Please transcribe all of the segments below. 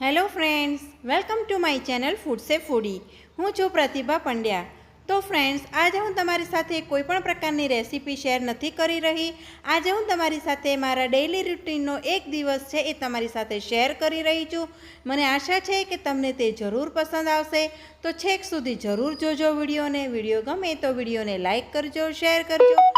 Hello friends, welcome to my channel food સે foodie. હું છું પ્રતિભા પંડ્યા. તો ફ્રેન્ડ્સ, આજે હું તમારી સાથે કોઈપણ પ્રકારની રેસીપી શેર નથી કરી રહી. આજે હું તમારી સાથે મારા ડેઇલી રૂટીનનો એક દિવસ છે એ તમારી સાથે શેર કરી રહી છું. મને આશા છે કે તમને તે જરૂર પસંદ આવશે. તો છેક સુધી જરૂર જોજો વિડીયોને. વીડિયો ગમે તો વિડીયોને લાઇક કરજો શેર કરજો.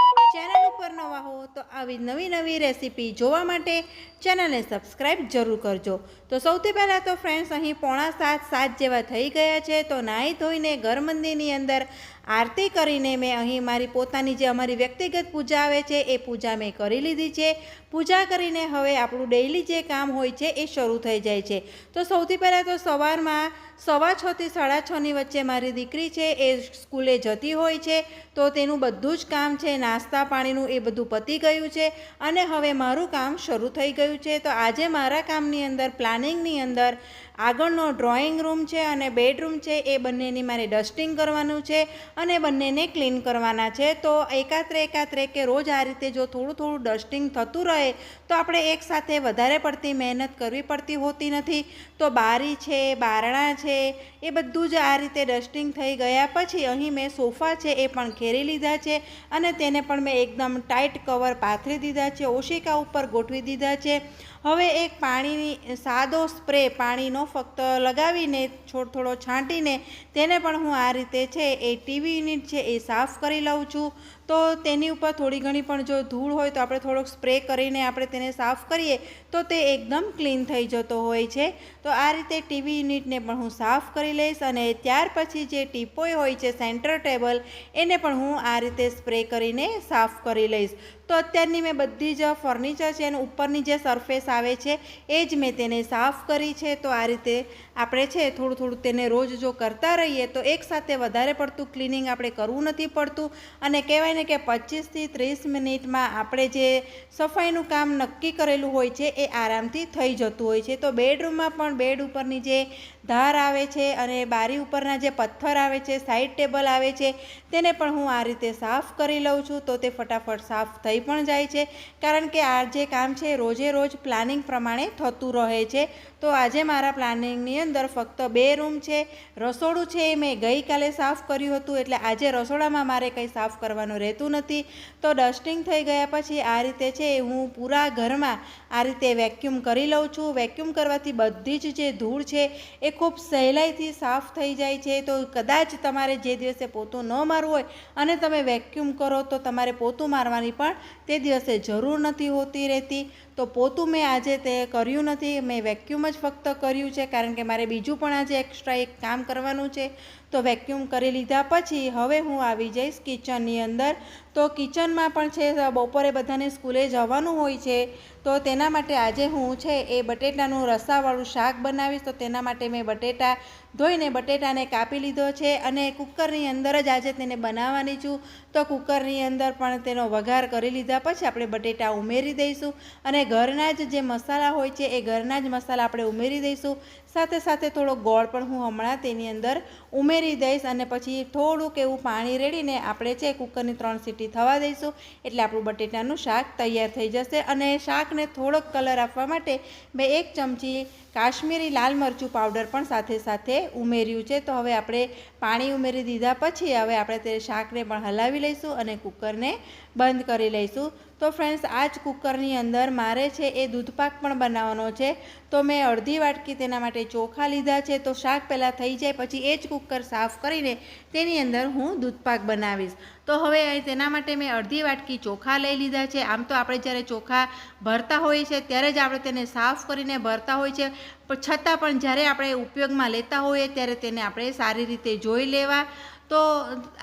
ઉપર નવા હો તો આવી નવી નવી રેસીપી જોવા માટે ચેનલને સબસ્ક્રાઈબ જરૂર કરજો. તો સૌથી પહેલાં તો ફ્રેન્ડ્સ અહીં પોણા સાત સાત જેવા થઈ ગયા છે. તો નાહી ધોઈને ઘર મંદિરની અંદર આરતી કરીને મેં અહીં મારી પોતાની જે અમારી વ્યક્તિગત પૂજા આવે છે, એ પૂજા મેં કરી લીધી છે. પૂજા કરીને હવે આપણું ડેઈલી જે કામ હોય છે, એ શરૂ થઈ જાય છે. તો સૌથી પહેલાં તો સવારમાં સવા છથી સાડા છની વચ્ચે મારી દીકરી છે, એ સ્કૂલે જતી હોય છે. તો તેનું બધું જ કામ છે, નાસ્તા પાણીનું એ બધું પતી ગયું છે અને હવે મારું કામ શરૂ થઈ ગયું છે. તો આજે મારા કામની અંદર પ્લાનિંગની અંદર આગળનો ડ્રોઈંગ રૂમ છે અને બેડરૂમ છે, એ બંનેની મારે ડસ્ટિંગ કરવાનું છે અને બંનેને ક્લીન કરવાના છે. તો એકાત્રે એકાત્રે કે રોજ આ રીતે જો થોડું થોડું ડસ્ટિંગ થતું રહે, તો આપણે એકસાથે વધારે પડતી મહેનત કરવી પડતી હોતી નથી. તો બારી છે, બારણા છે, એ બધું જ આ રીતે ડસ્ટિંગ થઈ ગયા પછી અહીં મેં સોફા છે એ પણ ઘેરી લીધા છે અને તેને પણ મેં એકદમ ટાઈટ કવર પાથરી દીધા છે, ઓશિકા ઉપર ગોઠવી દીધા છે. હવે એક પાણીની સાદો સ્પ્રે પાણીનો ફક્ત લગાવીને થોડો થોડો છાંટીને તેને પણ હું આ રીતે છે એ ટીવી યુનિટ છે એ સાફ કરી લઉં છું. તો તેની ઉપર થોડી ઘણી પણ જો ધૂળ હોય તો આપણે થોડોક સ્પ્રે કરીને આપણે તેને સાફ કરીએ, તો તે એકદમ ક્લીન થઈ જતો હોય છે. તો આ રીતે ટીવી યુનિટને પણ હું સાફ કરી લઈશ અને ત્યાર પછી જે ટીપોય હોય છે સેન્ટર ટેબલ, એને પણ હું આ રીતે સ્પ્રે કરીને સાફ કરી લઈશ. તો અત્યારની મેં બધી જ ફર્નિચર છે એની ઉપરની જે સરફેસ આવે છે, એ જ મેં તેને સાફ કરી છે. તો આ રીતે આપણે છે, થોડું થોડું તેને રોજ જો કરતા રહીએ, તો એકસાથે વધારે પડતું ક્લિનિંગ આપણે કરવું નથી પડતું. અને કહેવાય ને કે પચીસથી ત્રીસ મિનિટમાં આપણે જે સફાઈનું કામ નક્કી કરેલું હોય છે, એ આરામથી થઈ જતું હોય છે. તો બેડરૂમમાં પણ બેડ ઉપરની જે ધાર આવે છે અને બારી ઉપરના જે પથ્થર આવે છે સાઈડ ટેબલ આવે છે, તેને પણ હું આ રીતે સાફ કરી લઉં છું. તો તે ફટાફટ સાફ થઈ પણ જાય છે. કારણ કે આ જે કામ છે, રોજે રોજ પ્લાનિંગ પ્રમાણે થતું રહે છે. તો આજે મારા પ્લાનિંગની અંદર ફક્ત બે રૂમ છે. રસોડું છે એ મેં ગઈકાલે સાફ કર્યું હતું, એટલે આજે રસોડામાં મારે કંઈ સાફ કરવાનું રહેતું નથી. તો ડસ્ટિંગ થઈ ગયા પછી આ રીતે છે હું પૂરા ઘરમાં આ રીતે વેક્યુમ કરી લઉં છું. વેક્યુમ કરવાથી બધી જ જે ધૂળ છે, એ ખૂબ સહેલાઈથી સાફ થઈ જાય છે, તો કદાચ તમારે જે દિવસે પોતું ન મારવું હોય અને તમે વેક્યુમ કરો તો તમારે પોતું મારવાની પણ તે દિવસે જરૂર નથી હોતી રહેતી. તો પોતું મેં આજે તે કર્યું નથી. મેં વેક્યુમ જ ફક્ત કર્યું છે, કારણ કે મારે બીજું પણ આજે એક્સ્ટ્રા એક કામ કરવાનું છે. તો વેક્યુમ કરી લીધા પછી હવે હું આવી જઈશ કિચનની અંદર. તો કિચનમાં પણ છે, બપોરે બધાને સ્કૂલે જવાનું હોય છે. તો તેના માટે આજે હું છે, એ બટેટાનું રસાવાળું શાક બનાવીશ. તો તેના માટે મેં બટેટા ધોઈને બટેટાને કાપી લીધો છે અને કુકરની અંદર જ આજે તેને બનાવવાની છું. તો કુકરની અંદર પણ તેનો વઘાર કરી લીધા પછી આપણે બટેટા ઉમેરી દઈશું અને ઘરના જ જે મસાલા હોય છે એ ઘરના જ મસાલા આપણે ઉમેરી દઈશું. સાથે સાથે થોડો ગોળ પણ હું હમણાં તેની અંદર ઉમેરી દઈશ અને પછી થોડુંક એવું પાણી રેડીને આપણે છે કુકરની ત્રણ સીટી થવા દઈશું. એટલે આપણું બટેટાનું શાક તૈયાર થઈ જશે અને શાકને થોડોક કલર આપવા માટે મેં એક ચમચી કાશ્મીરી લાલ મરચું પાવડર પણ સાથે સાથે ઉમેર્યું છે, તો હવે આપણે પાણી ઉમેરી દીધા પછી હવે આપણે તે શાકને પણ હલાવી લઈશું અને કુકરને બંધ કરી લઈશું. તો ફ્રેન્ડ્સ આ જ કુકરની અંદર મારે છે એ દૂધપાક પણ બનાવવાનો છે. તો મેં અડધી વાટકી તેના માટે ચોખા લીધા છે. તો શાક પહેલાં થઈ જાય, પછી એ જ કુકર સાફ કરીને તેની અંદર હું દૂધપાક બનાવીશ. તો હવે તેના માટે મેં અડધી વાટકી ચોખા લઈ લીધા છે. આમ તો આપણે જ્યારે ચોખા ભરતા હોઈએ છીએ, ત્યારે જ આપણે તેને સાફ કરીને ભરતા હોય છે. પણ છતાં પણ જ્યારે આપણે ઉપયોગમાં લેતા હોઈએ, ત્યારે તેને આપણે સારી રીતે જોઈ લેવા. તો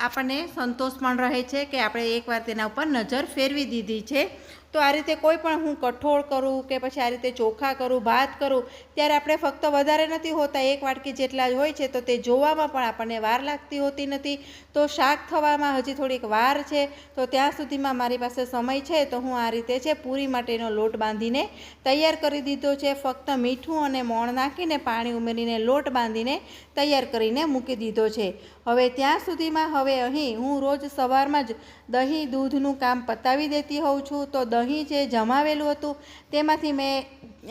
આપણને સંતોષ પણ રહે છે કે આપણે એકવાર તેના ઉપર નજર ફેરવી દીધી છે. તો આ રીતે કોઈ પણ હું કઠોળ કરું કે પછી આ રીતે ચોખા કરું, ભાત કરું, ત્યારે આપણે ફક્ત વધારે નથી હોતા. એક વાટકી જેટલા જ હોય છે તો તે જોવામાં પણ આપણને વાર લાગતી હોતી નથી. તો શાક થવામાં હજી થોડીક વાર છે તો ત્યાં સુધીમાં મારી પાસે સમય છે તો હું આ રીતે છે પૂરી માટેનો લોટ બાંધીને તૈયાર કરી દીધો છે. ફક્ત મીઠું અને મોણ નાખીને પાણી ઉમેરીને લોટ બાંધીને તૈયાર કરીને મૂકી દીધો છે. હવે ત્યાં સુધીમાં હવે અહીં હું રોજ સવારમાં જ દહીં દૂધનું કામ પતાવી દેતી હોઉં છું. તો દહીં જે જમાવેલું હતું તેમાંથી મેં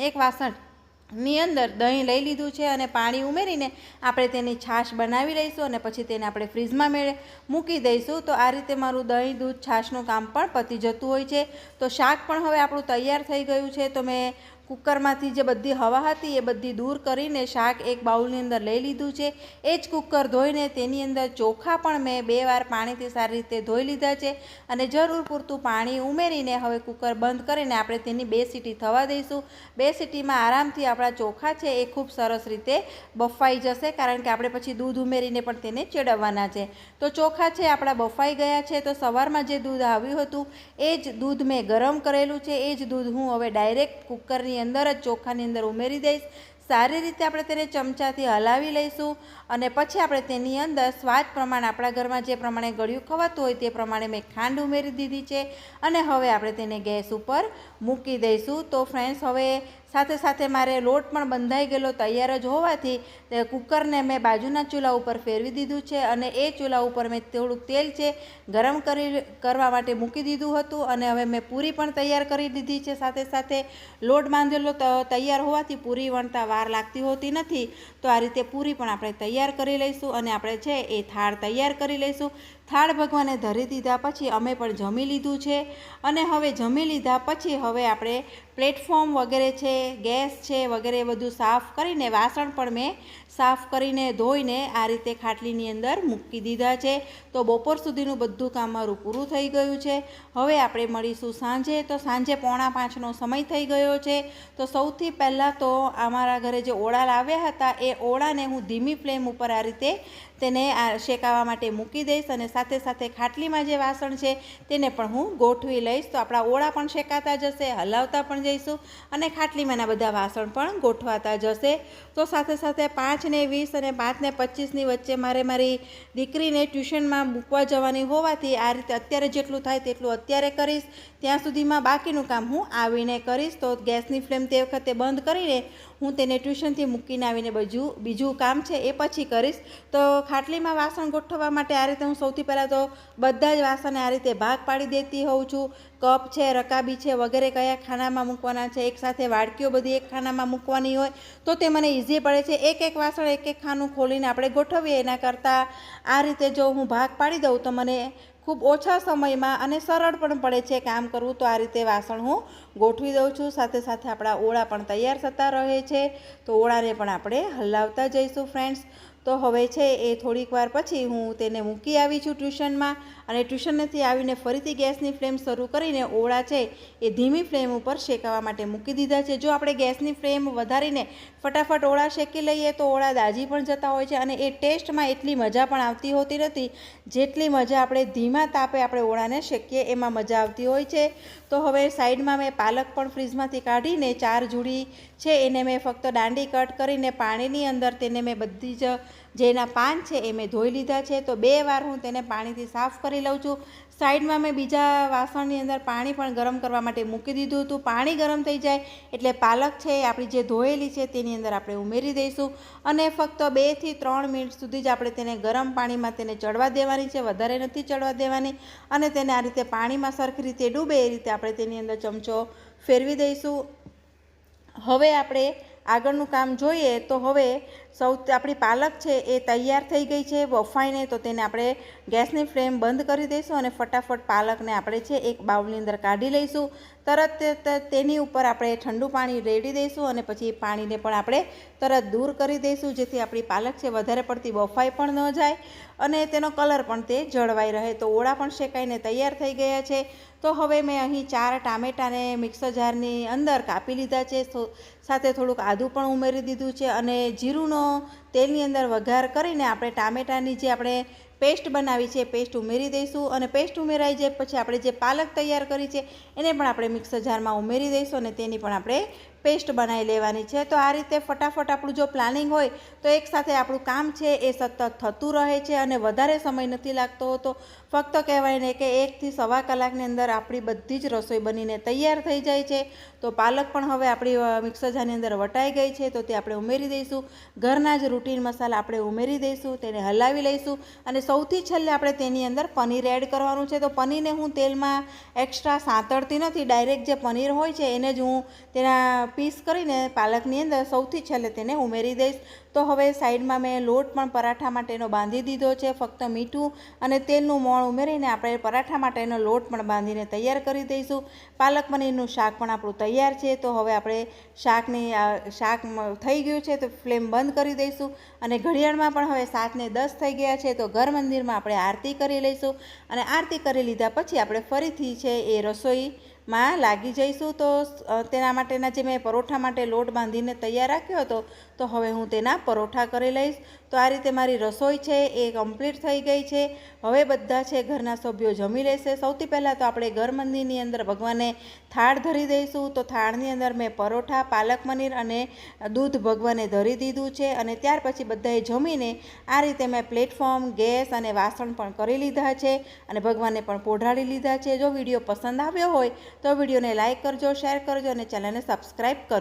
એક વાસણની અંદર દહીં લઈ લીધું છે અને પાણી ઉમેરીને આપણે તેની છાશ બનાવી લઈશું અને પછી તેને આપણે ફ્રીજમાં મેળે મૂકી દઈશું. તો આ રીતે મારું દહીં દૂધ છાશનું કામ પણ પતી જતું હોય છે. તો શાક પણ હવે આપણું તૈયાર થઈ ગયું છે. તો મેં કુકરમાંથી જે બધી હવા હતી એ બધી દૂર કરીને શાક એક બાઉલની અંદર લઈ લીધું છે. એ જ કુકર ધોઈને તેની અંદર ચોખા પણ મેં બે વાર પાણીથી સારી રીતે ધોઈ લીધા છે અને જરૂર પૂરતું પાણી ઉમેરીને હવે કુકર બંધ કરીને આપણે તેની બે સીટી થવા દઈશું. બે સીટીમાં આરામથી આપણા ચોખા છે એ ખૂબ સરસ રીતે બફાઈ જશે કારણ કે આપણે પછી દૂધ ઉમેરીને પણ તેને ચેડવવાના છે. તો ચોખા છે આપણા બફાઈ ગયા છે તો સવારમાં જે દૂધ આવ્યું હતું એ જ દૂધ મેં ગરમ કરેલું છે. એ જ દૂધ હું હવે ડાયરેક્ટ કુકરની અંદર જ ચોખાની અંદર ઉમેરી દઈશ. સારી રીતે આપણે તેને ચમચાથી હલાવી લઈશું અને પછી આપણે તેની અંદર સ્વાદ પ્રમાણે આપણા ઘરમાં જે પ્રમાણે ગળ્યું ખવાતું હોય તે પ્રમાણે મેં ખાંડ ઉમેરી દીધી છે. અને હવે આપણે તેને ગેસ ઉપર મૂકી દઈશું. તો ફ્રેન્ડ્સ હવે સાથે સાથે મારે લોટ પણ બંધાઈ ગયેલો તૈયાર જ હોવાથી કૂકરને મેં બાજુના ચૂલા ઉપર ફેરવી દીધું છે અને એ ચૂલા ઉપર મેં થોડુંક તેલ છે ગરમ કરી કરવા માટે મૂકી દીધું હતું અને હવે મેં પૂરી પણ તૈયાર કરી દીધી છે. સાથે સાથે લોટ બાંધેલો તૈયાર હોવાથી પૂરી વણતા વાર લાગતી હોતી નથી. તો આ રીતે પૂરી પણ આપણે તૈયાર કરી લઈશું અને આપણે છે એ થાળ તૈયાર કરી લઈશું. થાળ ભગવાને ધરી દીધા પછી અમે પણ જમી લીધું છે. અને હવે જમી લીધા પછી હવે આપણે પ્લેટફોર્મ વગેરે છે, ગેસ છે વગેરે બધું સાફ કરીને વાસણ પણ મેં સાફ કરીને ધોઈને આ રીતે ખાટલીની અંદર મૂકી દીધા છે. તો બપોર સુધીનું બધું કામ મારું પૂરું થઈ ગયું છે. હવે આપણે મળીશું સાંજે. તો સાંજે પોણા પાંચનો સમય થઈ ગયો છે. તો સૌથી પહેલાં તો અમારા ઘરે જે ઓળા લાવ્યા હતા, એ ઓળાને હું ધીમી ફ્લેમ ઉપર આ રીતે તેને આ શેકાવા માટે મૂકી દઈશ અને સાથે સાથે ખાટલીમાં જે વાસણ છે તેને પણ હું ગોઠવી લઈશ. તો આપણા ઓળા પણ શેકાતા જશે, હલાવતા પણ જઈશું અને ખાટલીમાંના બધા વાસણ પણ ગોઠવાતા જશે. તો સાથે સાથે પાંચને વીસ અને પાંચને પચીસની વચ્ચે મારે મારી દીકરીને ટ્યુશનમાં મૂકવા જવાની હોવાથી આ રીતે અત્યારે જેટલું થાય તેટલું અત્યારે કરીશ. ત્યાં સુધીમાં બાકીનું કામ હું આવીને કરીશ. તો ગેસની ફ્લેમ તે વખતે બંધ કરીને હું તેને ટ્યુશનથી મૂકીને આવીને બીજું બીજું કામ છે એ પછી કરીશ. તો ખાટલીમાં વાસણ ગોઠવવા માટે આ રીતે હું સૌથી પહેલાં તો બધા જ વાસણને આ રીતે ભાગ પાડી દેતી હોઉં છું. કપ છે, રકાબી છે, વગેરે કયા ખાનામાં મૂકવાના છે એકસાથે વાડકીઓ બધી એક ખાનામાં મૂકવાની હોય તો તે મને ઇઝી પડે છે. એક એક વાસણ એક એક ખાનું ખોલીને આપણે ગોઠવીએ. એના કરતાં આ રીતે જો હું ભાગ પાડી દઉં તો મને ખૂબ ઓછા સમયમાં અને સરળ પણ પડે છે કામ કરવું. તો આ રીતે વાસણ હું ગોઠવી દઉં છું. સાથે સાથે આપણા ઓળા પણ તૈયાર થતા રહે છે. તો ઓળાને પણ આપણે હલાવતા જઈશું ફ્રેન્ડ્સ તો હવે છે એ થોડીક વાર પછી હું તેને મૂકી આવી છું ટ્યુશનમાં. અને ટ્યુશનથી આવીને ફરીથી ગેસની ફ્લેમ શરૂ કરીને ઓળા છે એ ધીમી ફ્લેમ ઉપર શેકાવા માટે મૂકી દીધા છે. જો આપણે ગેસની ફ્લેમ વધારીને ફટાફટ ઓળા શેકી લઈએ તો ઓળા દાજી પણ જતા હોય છે અને એ ટેસ્ટમાં એટલી મજા પણ આવતી હોતી નથી. જેટલી મજા આપણે ધીમા તાપે આપણે ઓળાને શેકીએ એમાં મજા આવતી હોય છે. તો હવે સાઈડમાં મેં પાલક પણ ફ્રીજમાંથી કાઢીને ચાર જુડી છે. એને મેં ફક્ત દાંડી કટ કરીને પાણીની અંદર તેને મેં બધી જ જે એના પાન છે એ મેં ધોઈ લીધા છે. તો બે વાર હું તેને પાણીથી સાફ કરી લઉં છું. સાઈડમાં મેં બીજા વાસણની અંદર પાણી પણ ગરમ કરવા માટે મૂકી દીધું હતું. પાણી ગરમ થઈ જાય એટલે પાલક છે આપણી જે ધોયેલી છે તેની અંદર આપણે ઉમેરી દઈશું. અને ફક્ત બેથી ત્રણ મિનિટ સુધી જ આપણે તેને ગરમ પાણીમાં તેને ચડવા દેવાની છે. વધારે નથી ચડવા દેવાની. અને તેને આ રીતે પાણીમાં સરખી રીતે ડૂબે એ રીતે આપણે તેની અંદર ચમચો ફેરવી દઈશું. હવે આપણે આગળનું કામ જોઈએ તો હવે સૌ આપણી પાલક છે એ તૈયાર થઈ ગઈ છે બફાઈને તો તેને આપણે ગેસની ફ્લેમ બંધ કરી દઈશું અને ફટાફટ પાલકને આપણે છે એક બાઉલની અંદર કાઢી લઈશું. તરત તેની ઉપર આપણે ઠંડુ પાણી રેડી દઈશું અને પછી પાણીને પણ આપણે તરત દૂર કરી દઈશું, જેથી આપણી પાલક છે વધારે પડતી બફાઈ પણ ન જાય અને તેનો કલર પણ તે જળવાઈ રહે. તો ઓળા પણ શેકાઈને તૈયાર થઈ ગયા છે. તો હવે મેં અહીં ચાર ટામેટાને મિક્સર જારની અંદર કાપી લીધા છે. સાથે થોડુંક આદું પણ ઉમેરી દીધું છે અને જીરુંનો તેલની અંદર વઘાર કરીને આપણે ટામેટાની જે આપણે પેસ્ટ બનાવી છે, પેસ્ટ ઉમેરી દઈશું અને પેસ્ટ ઉમેરાઈ જાય પછી આપણે જે પાલક તૈયાર કરી છે, એને પણ આપણે મિક્સર જારમાં ઉમેરી દઈશું અને તેની પણ આપણે પેસ્ટ બનાવી લેવાની છે. તો આ રીતે ફટાફટ આપણું જો પ્લાનિંગ હોય, તો એકસાથે આપણું કામ છે, એ સતત થતું રહે છે અને વધારે સમય નથી લાગતો હોતો. ફક્ત કહેવાય ને કે એકથી સવા કલાકની અંદર આપણી બધી જ રસોઈ બનીને તૈયાર થઈ જાય છે. તો પાલક પણ હવે આપણી મિક્સર જારની અંદર વટાઈ ગઈ છે, તો તે આપણે ઉમેરી દઈશું. ઘરના જ રૂટીન મસાલા આપણે ઉમેરી દઈશું, તેને હલાવી લઈશું અને સૌથી છેલ્લે આપણે તેની અંદર પનીર એડ કરવાનું છે. તો પનીરને હું તેલમાં એક્સ્ટ્રા સાંતળતી નથી. ડાયરેક્ટ જે પનીર હોય છે, એને જ હું તેના પીસ કરીને પાલકની અંદર સૌથી છેલ્લે તેને ઉમેરી દઈશ. તો હવે સાઈડમાં મેં લોટ પણ પરાઠા માટેનો બાંધી દીધો છે. ફક્ત મીઠું અને તેલનું મોણ ઉમેરીને આપણે પરાઠા માટેનો લોટ પણ બાંધીને તૈયાર કરી દઈશું. પાલક પનીરનું શાક પણ આપણું તૈયાર છે. તો હવે આપણે શાકની શાક થઈ ગયું છે. તો ફ્લેમ બંધ કરી દઈશું. અને ઘડિયાળમાં પણ હવે સાતને દસ થઈ ગયા છે. તો ઘર મંદિરમાં આપણે આરતી કરી લઈશું અને આરતી કરી લીધા પછી આપણે ફરીથી છે એ રસોઈમાં લાગી જઈશું. તો તેના માટેના જે મેં પરોઠા માટે લોટ બાંધીને તૈયાર રાખ્યો હતો તો હવે હું તેના પરોઠા કરી લઈશ. તો આ રીતે મારી રસોઈ છે એ કમ્પ્લીટ થઈ ગઈ છે. હવે બધા છે ઘરના સભ્યો જમી લેશે. સૌથી પહેલાં તો આપણે ઘર મંદિરની અંદર ભગવાનને થાળ ધરી દઈશું. તો થાળની અંદર મેં પરોઠા, પાલક પનીર અને દૂધ ભગવાને ધરી દીધું છે અને ત્યાર પછી બધાએ જમીને આ રીતે મેં પ્લેટફોર્મ, ગેસ અને વાસણ પણ કરી લીધા છે અને ભગવાનને પણ પોઢાડી લીધા છે. જો વીડિયો પસંદ આવ્યો હોય તો વિડીયોને લાઇક કરજો, શેર કરજો અને ચેનલને સબસ્ક્રાઈબ કરજો.